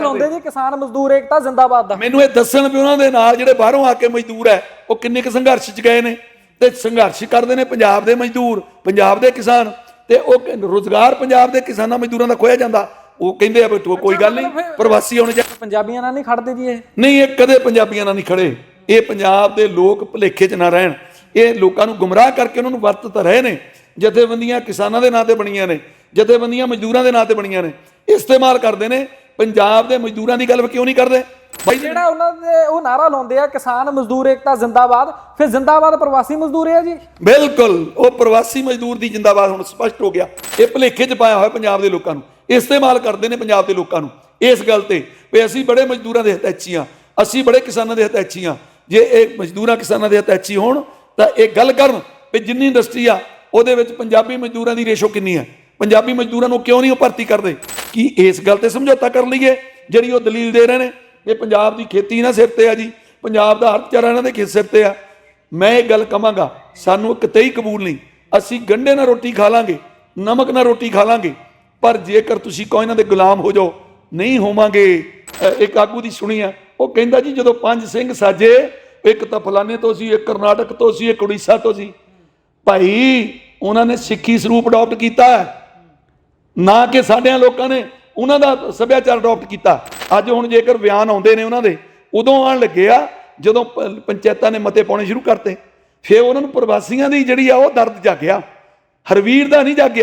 ਲਾਉਂਦੇ ਜੀ ਕਿਸਾਨ ਮਜ਼ਦੂਰ ਏਕਤਾ ਜ਼ਿੰਦਾਬਾਦ ਦਾ। ਮੈਨੂੰ ਇਹ ਦੱਸਣ ਵੀ ਉਹਨਾਂ ਦੇ ਨਾਲ ਜਿਹੜੇ ਬਾਹਰੋਂ ਆ ਕੇ ਮਜ਼ਦੂਰ ਹੈ ਉਹ ਕਿੰਨੇ ਕੁ ਸੰਘਰਸ਼ 'ਚ ਗਏ ਨੇ? ਤੇ ਸੰਘਰਸ਼ ਕਰਦੇ ਨੇ ਪੰਜਾਬ ਦੇ ਮਜ਼ਦੂਰ ਪੰਜਾਬ ਦੇ ਕਿਸਾਨ ਤੇ ਉਹ ਰੋਜ਼ਗਾਰ ਪੰਜਾਬ ਦੇ ਕਿਸਾਨਾਂ ਮਜ਼ਦੂਰਾਂ ਦਾ ਖੋਇਆ ਜਾਂਦਾ। ਉਹ ਕਹਿੰਦੇ ਆ ਵੀ ਕੋਈ ਗੱਲ ਨਹੀਂ ਪ੍ਰਵਾਸੀ ਆਉਣੇ ਚਾਹੀਦੇ। ਪੰਜਾਬੀਆਂ ਨਾਲ ਨਹੀਂ ਖੜਦੇ ਜੀ ਇਹ। ਨਹੀਂ ਇਹ ਕਦੇ ਪੰਜਾਬੀਆਂ ਨਾਲ ਨਹੀਂ ਖੜੇ। ਇਹ ਪੰਜਾਬ ਦੇ ਲੋਕ ਭੁਲੇਖੇ 'ਚ ਨਾ ਰਹਿਣ। ਇਹ ਲੋਕਾਂ ਨੂੰ ਗੁੰਮਰਾਹ ਕਰਕੇ ਉਹਨਾਂ ਨੂੰ ਵਰਤ ਤਾਂ ਰਹੇ ਨੇ। ਜਥੇਬੰਦੀਆਂ ਕਿਸਾਨਾਂ ਦੇ ਨਾਂ ਤੇ ਬਣੀਆਂ ਨੇ ਜਥੇਬੰਦੀਆਂ ਮਜ਼ਦੂਰਾਂ ਦੇ ਨਾਂ ਤੇ ਬਣੀਆਂ ਨੇ। ਇਸਤੇਮਾਲ ਕਰਦੇ ਨੇ। ਪੰਜਾਬ ਦੇ ਮਜ਼ਦੂਰਾਂ ਦੀ ਗੱਲ ਕਿਉਂ ਨਹੀਂ ਕਰਦੇ? ਬਾਈ ਜਿਹੜਾ ਉਹਨਾਂ ਦੇ ਉਹ ਨਾਰਾ ਲਾਉਂਦੇ ਆ ਕਿਸਾਨ ਮਜ਼ਦੂਰ ਏਕਤਾ ਜ਼ਿੰਦਾਬਾਦ ਫਿਰ ਜ਼ਿੰਦਾਬਾਦ ਪ੍ਰਵਾਸੀ ਮਜ਼ਦੂਰ ਹੈ ਜੀ? ਬਿਲਕੁਲ ਉਹ ਪ੍ਰਵਾਸੀ ਮਜ਼ਦੂਰ ਦੀ ਜਿੰਦਾਬਾਦ ਹੁਣ ਸਪਸ਼ਟ ਹੋ ਗਿਆ। ਇਹ ਭੁਲੇਖੇ 'ਚ ਪਾਇਆ ਹੋਇਆ ਪੰਜਾਬ ਦੇ ਲੋਕਾਂ ਨੂੰ। ਇਸਤੇਮਾਲ ਕਰਦੇ ਨੇ ਪੰਜਾਬ ਦੇ ਲੋਕਾਂ ਨੂੰ। ਇਸ ਗੱਲ ਤੇ ਵੀ ਅਸੀਂ ਬੜੇ ਮਜ਼ਦੂਰਾਂ ਦੇ ਹਤੈਚੀ ਹਾਂ। ਅਸੀਂ ਬੜੇ ਕਿਸਾਨਾਂ ਦੇ ਹਤੈਚੀ ਹਾਂ। ਜੇ ਇਹ ਮਜ਼ਦੂਰਾਂ ਕਿਸਾਨਾਂ ਦੇ ਹਤੈਚੀ ਹੋਣ ਤਾਂ ਇਹ ਗੱਲ ਕਰਨ ਵੀ ਜਿੰਨੀ ਇੰਡਸਟਰੀ ਆ ਉਹਦੇ ਵਿੱਚ ਪੰਜਾਬੀ ਮਜ਼ਦੂਰਾਂ ਦੀ ਰੇਸ਼ੋ ਕਿੰਨੀ ਹੈ? ਪੰਜਾਬੀ ਮਜ਼ਦੂਰਾਂ ਨੂੰ ਕਿਉਂ ਨਹੀਂ ਉਹ ਭਰਤੀ ਕਰਦੇ? ਕੀ ਇਸ ਗੱਲ ਤੇ ਸਮਝੌਤਾ ਕਰ ਲਈਏ? ਜਿਹੜੀ ਉਹ ਦਲੀਲ ਦੇ ਰਹੇ ਨੇ ਕਿ ਪੰਜਾਬ ਦੀ ਖੇਤੀ ਨਾ ਸਿਰ ਤੇ ਆ ਜੀ। ਪੰਜਾਬ ਦਾ ਅਰਥਚਾਰਾ ਇਹਨਾਂ ਦੇ ਖੇਤ ਸਿਰ ਤੇ ਆ। ਮੈਂ ਇਹ ਗੱਲ ਕਵਾਂਗਾ, ਸਾਨੂੰ ਕਿਤੇ ਹੀ ਕਬੂਲ ਨਹੀਂ। ਅਸੀਂ ਗੰਢੇ ਨਾਲ ਰੋਟੀ ਖਾ ਲਾਂਗੇ, ਨਮਕ ਨਾਲ ਰੋਟੀ ਖਾ ਲਾਂਗੇ, ਪਰ ਜੇਕਰ ਤੁਸੀਂ ਕੋਈ ਇਹਨਾਂ ਦੇ ਗੁਲਾਮ ਹੋ ਜਾਓ, ਨਹੀਂ ਹੋਵਾਂਗੇ। ਇੱਕ ਆਗੂ ਦੀ ਸੁਣੀ ਆ, ਉਹ ਕਹਿੰਦਾ ਜੀ, ਜਦੋਂ ਪੰਜ ਸਿੰਘ ਸਾਜੇ, ਇੱਕ ਤਾਂ ਫਲਾਣੇ ਤੋਂ ਸੀ, ਇੱਕ ਕਰਨਾਟਕ ਤੋਂ ਸੀ, ਇੱਕ ਉੜੀਸਾ ਤੋਂ ਸੀ। ਭਾਈ, ਉਹਨਾਂ ਨੇ ਸਿੱਖੀ ਸਰੂਪ ਅਡਾਪਟ ਕੀਤਾ ਹੈ। ਨਾ ਕਿ ਸਾਡਿਆਂ ਲੋਕਾਂ ਨੇ ਉਹਨਾਂ ਦਾ ਸੱਭਿਆਚਾਰ ਅਡਾਪਟ ਕੀਤਾ। ਅੱਜ ਹੁਣ ਜੇਕਰ ਬਿਆਨ ਆਉਂਦੇ ਨੇ ਉਹਨਾਂ ਦੇ, ਉਦੋਂ ਆਣ ਲੱਗੇ ਆ, ਜਦੋਂ ਪੰਚਾਇਤਾਂ ਨੇ ਮਤੇ ਪਾਉਣੇ ਸ਼ੁਰੂ ਕਰਤੇ। ਫਿਰ ਉਹਨਾਂ ਨੂੰ ਪ੍ਰਵਾਸੀਆਂ ਦੀ ਜਿਹੜੀ ਆ ਉਹ ਦਰਦ ਜਾਗਿਆ। ਹਰਵੀਰ ਦਾ ਨਹੀਂ ਜਾਗਿਆ।